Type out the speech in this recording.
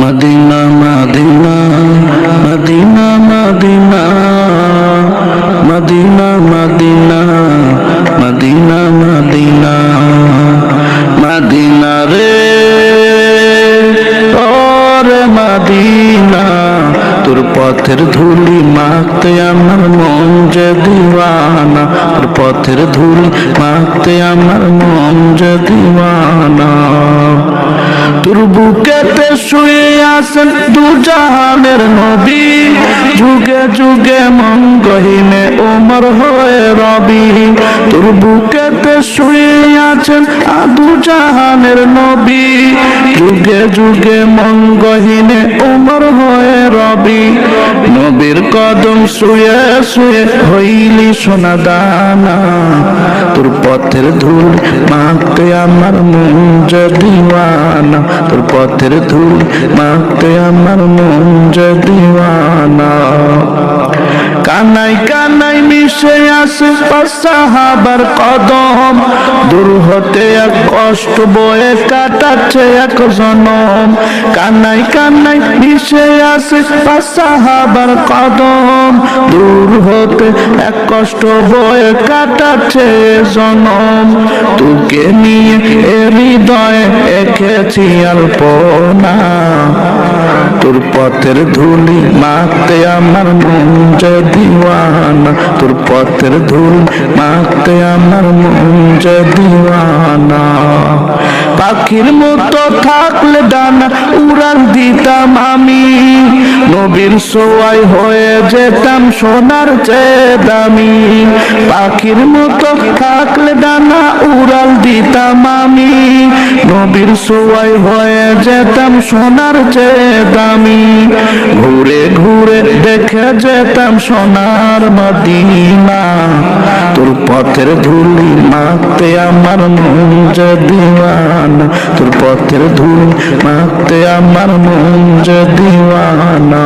Medina Medina Medina Medina Medina Medina Medina Medina Medina রে। ওরে Medina, তোর পথের ধুলি মাখতে আমার মন যে দিওয়ানা। পথের ধুলি মাখতে আমার মন যে দিওয়ানা তোর বুকেতে শুয়ে আছেন দু জাহানের নবী। যুগে যুগে মন গহিনে ওমর হয়ে রবি। তোর বুকেতে শুয়ে আছেন আদু জাহানের নবী। যুগে যুগে মন গহিনে ওমর হয়ে রবি। নবীর কদম শুয়ে শুয়ে হইলি সোনা দানা। তোর পথের ধুল মাখতে আমার মন দিওয়ানা তোর পথের ধুল মাখতে আমার মন দিওয়ানা কানাই কানাই মিশে আসে সাহাবার কদম। দূর হতে এক কষ্ট বয়ে কাটাচ্ছে এক জনম। কানাই কানাই মিশে আসে সাহাবার কদম। দূর হতে এক কষ্ট বয়ে কাটাচ্ছে জনম। তোকে নিয়ে এ হৃদয়ে এঁকেছি অল্পনা তোর পথের ধুলি মাখতে আমার মন যে দিওয়ানা। তোর পথের ধুলি মাখতে আমার মন যে দিওয়ানা। পাখির মতো থাকলে ডানা উড়াল দিতাম আমি। নবীর সোয়াই হয়ে যেতাম সোনার চেয়ে দামি। পাখির মতো থাকলে ডানা উড়াল দিতাম আমি। নবীর সোয়াই হয়ে যেতাম সোনার চেয়ে দামি। ঘুরে ঘুরে দেখে যেতাম সোনার মদিনা। তোর পথের ধুলি মাতে আমার মন যে তোর পথের ধুলি মাতে আমার মন যে দিওয়ানা